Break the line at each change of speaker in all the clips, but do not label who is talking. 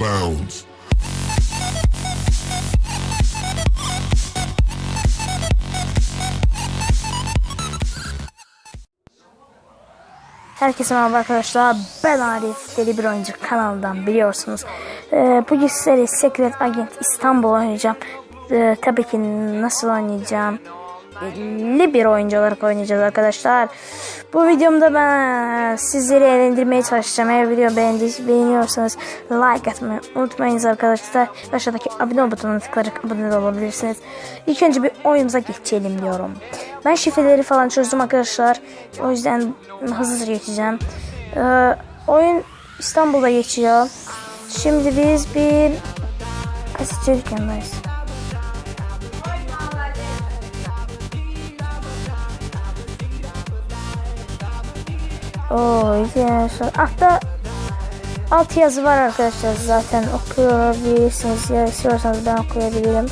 bounds.
Herkese merhaba arkadaşlar. Ben Arif. Deli bir oyuncu kanalından biliyorsunuz. Ee, bugün sizlere Secret Agent İstanbul oynayacağım. Ee, tabii ki nasıl oynayacağım? Belli bir oyuncu olarak oynayacağız arkadaşlar. Bu videomda ben sizleri eğlendirmeye çalışacağım. Eğer video beğendi, beğeniyorsanız like atmayı unutmayınız arkadaşlar. Aşağıdaki abone butonuna tıklayarak abone olabilirsiniz. İlk önce bir oyunumuza geçelim diyorum. Ben şifreleri falan çözdüm arkadaşlar. O yüzden hızlıca geçeceğim. Ee, oyun İstanbul'da geçiyor. Şimdi biz bir kasitçi dükkanındayız. Oo, yes. Altta alt yazı var arkadaşlar zaten okuyabilirsiniz ya istiyorsanız ben okuyabilirim.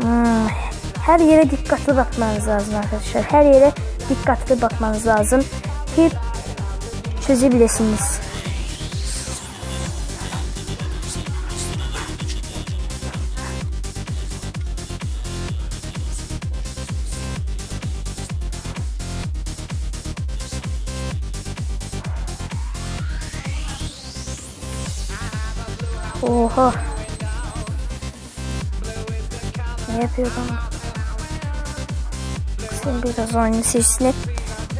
Hmm, her yere dikkatli bakmanız lazım arkadaşlar. Her yere dikkatli bakmanız lazım ki çözebilirsiniz. Oha. Ne yapıyor lan? Sen biraz oyunu sesini.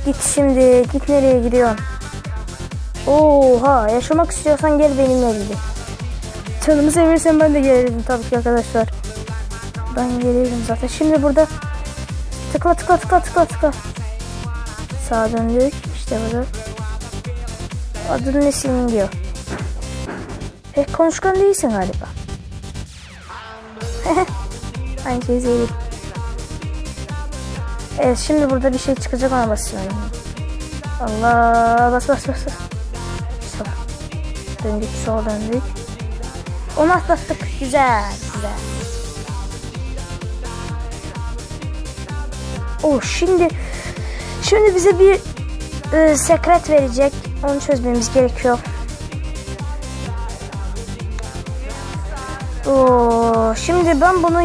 Git şimdi. Git nereye gidiyorsun? Oha. Yaşamak istiyorsan gel benimle gidin. Canımı seversen ben de gelirim tabii ki arkadaşlar. Ben gelirim zaten. Şimdi burada tıkla tıkla tıkla tıkla tıkla. Sağa döndük. İşte burada. Adın ne senin diyor. Pek konuşkan değilsin galiba. Aynı şeyi söyleyeyim. Evet şimdi burada bir şey çıkacak ona basıyorum. Allah bas bas bas. bas. Sol. Döndük sola döndük. Onu atlattık. Güzel güzel. Oh şimdi şimdi bize bir e, sekret verecek. Onu çözmemiz gerekiyor. Oo, şimdi ben bunu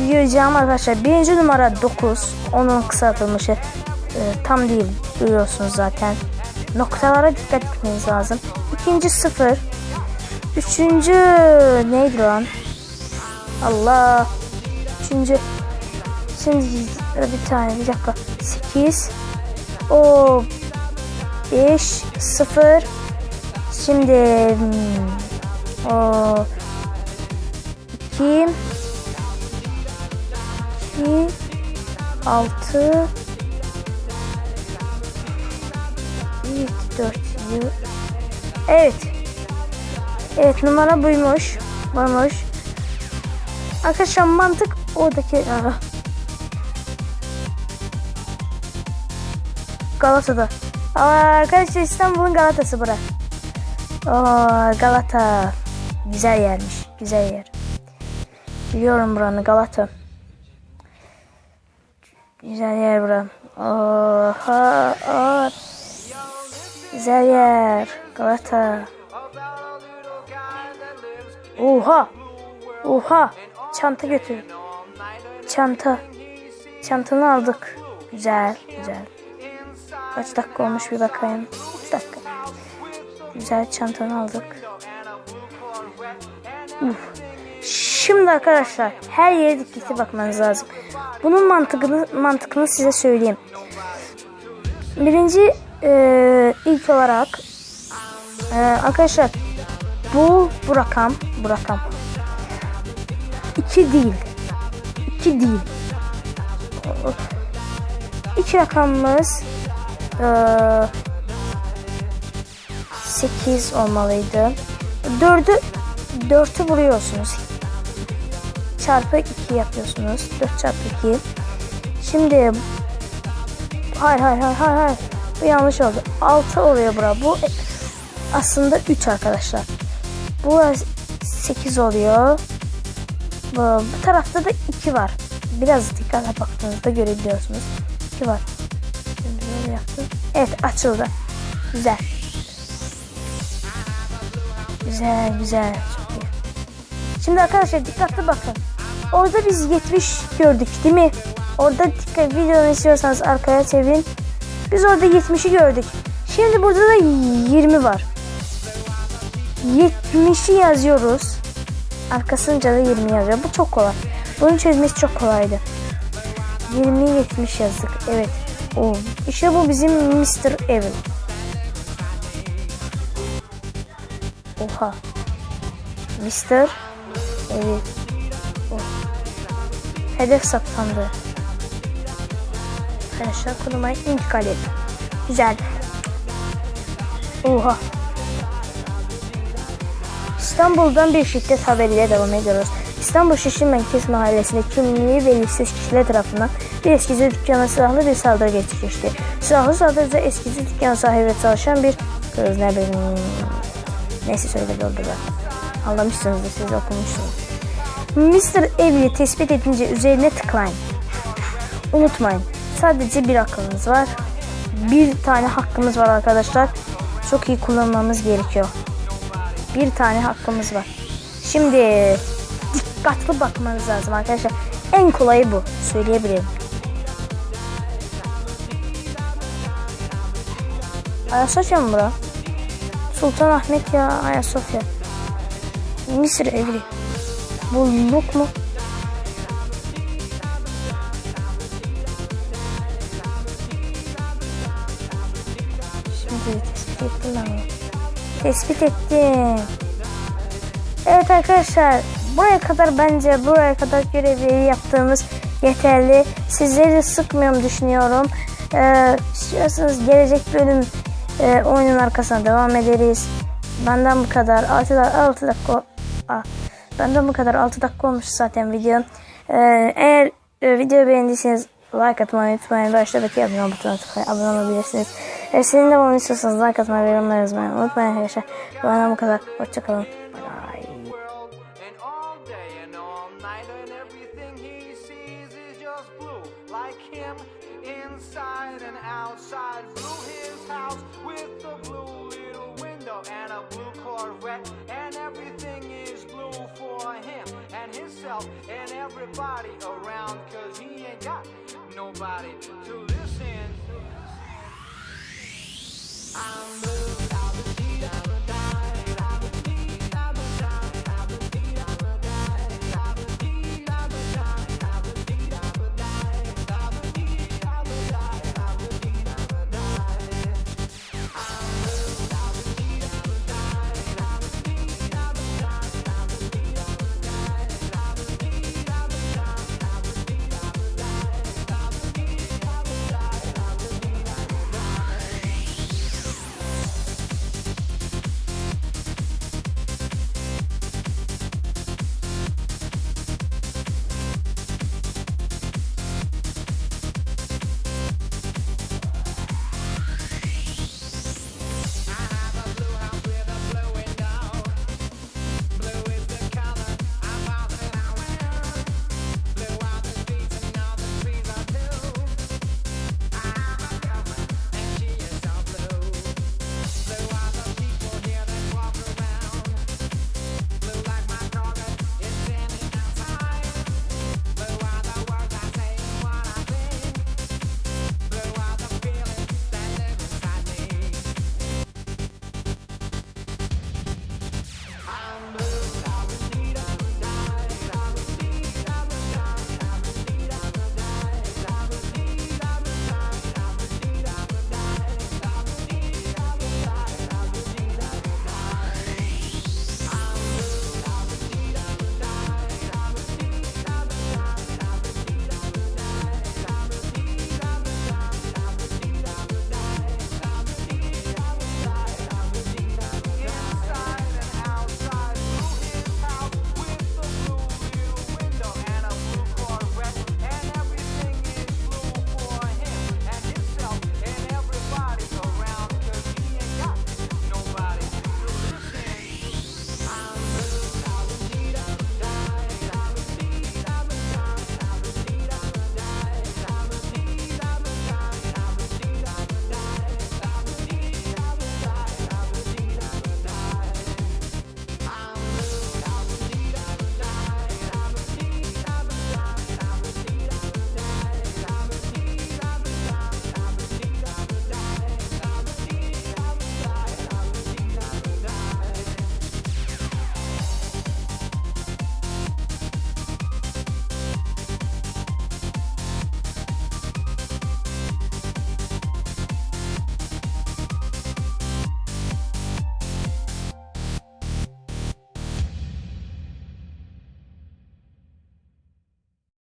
yiyeceğim arkadaşlar. Birinci numara 9. Onun kısaltılmışı. Ee, tam değil. Duyuyorsunuz zaten. Noktalara dikkat etmeniz lazım. İkinci 0. Üçüncü neydi lan? Allah. Üçüncü. Şimdi bir tane bir dakika. 8. O 5 0. Şimdi hmm, o 2 2 6 7 4 Evet. Evet numara buymuş. Buymuş. Arkadaşlar mantık oradaki Aa. Galata'da. Aa, arkadaşlar İstanbul'un Galata'sı bura. Aa, Galata. Güzel yermiş. Güzel yer. Biliyorum buranı Galata. Güzel yer bura. Oha, oha. Güzel yer. Galata. Oha. Oha. Çanta götür. Çanta. Çantanı aldık. Güzel, güzel. Kaç dakika olmuş bir bakayım. 3 dakika. Güzel çantanı aldık. Uf. Şimdi arkadaşlar her yere dikkatli bakmanız lazım. Bunun mantıkını mantıkını size söyleyeyim. Birinci e, ilk olarak e, arkadaşlar bu bu rakam bu rakam iki değil iki değil iki rakamımız e, 8 olmalıydı. 4'ü 4'ü vuruyorsunuz. Çarpı 2 yapıyorsunuz. 4 çarpı 2. Şimdi hayır hayır hayır hayır. Bu yanlış oldu. 6 oluyor bura. Bu aslında 3 arkadaşlar. Bu 8 oluyor. Bu, bu tarafta da 2 var. Biraz dikkatle baktığınızda görebiliyorsunuz. 2 var. Şimdi böyle yaptım. Evet açıldı. Güzel. Güzel güzel. Çok iyi. Şimdi arkadaşlar dikkatli bakın. Orada biz 70 gördük değil mi? Orada dikkat videonu istiyorsanız arkaya çevirin. Biz orada 70'i gördük. Şimdi burada da 20 var. 70'i yazıyoruz. Arkasınca da 20 yazıyor. Bu çok kolay. Bunu çözmesi çok kolaydı. 20 70 yazdık. Evet. O işte bu bizim Mr. Evil. Oha. Mr. Evil. Hedef saptandı. Arkadaşlar konuma intikal et. Güzel. Oha. İstanbul'dan bir şiddet haberiyle devam ediyoruz. İstanbul Şişli Merkez Mahallesi'nde kimliği belirsiz kişiler tarafından bir eskici dükkana silahlı bir saldırı gerçekleşti. Silahlı saldırıda eskici dükkan sahibi çalışan bir kız ne bileyim neyse söyledi orada da. Anlamışsınızdır siz okumuşsunuz. Mr. Evli tespit edince üzerine tıklayın. Unutmayın sadece bir hakkımız var. Bir tane hakkımız var arkadaşlar. Çok iyi kullanmamız gerekiyor. Bir tane hakkımız var. Şimdi dikkatli bakmanız lazım arkadaşlar. En kolayı bu. Söyleyebilirim. Ayasofya mı bura? Sultanahmet ya Ayasofya. Mısır evli. Bulduk mu? Şimdi tespit ettim ben bunu. Tespit ettim. Evet arkadaşlar buraya kadar bence buraya kadar görevleri yaptığımız yeterli. Sizleri sıkmıyorum düşünüyorum. Ee, istiyorsanız gelecek bölüm e, oyunun arkasına devam ederiz. Benden bu kadar 6, 6 dakika ah, benden bu kadar 6 dakika olmuş zaten video. Ee, eğer e, videoyu beğendiyseniz like atmayı unutmayın. Ve aşağıdaki abone ol butonuna tıklayın. Abone olabilirsiniz. Eğer sizin de bunu istiyorsanız like atmayı ve yorumlar yazmayı unutmayın arkadaşlar. Benden bu kadar. Hoşçakalın.
İnside and outside blue his house with a blue little window and a blue corvette and himself and everybody around cause he ain't got nobody to listen I'm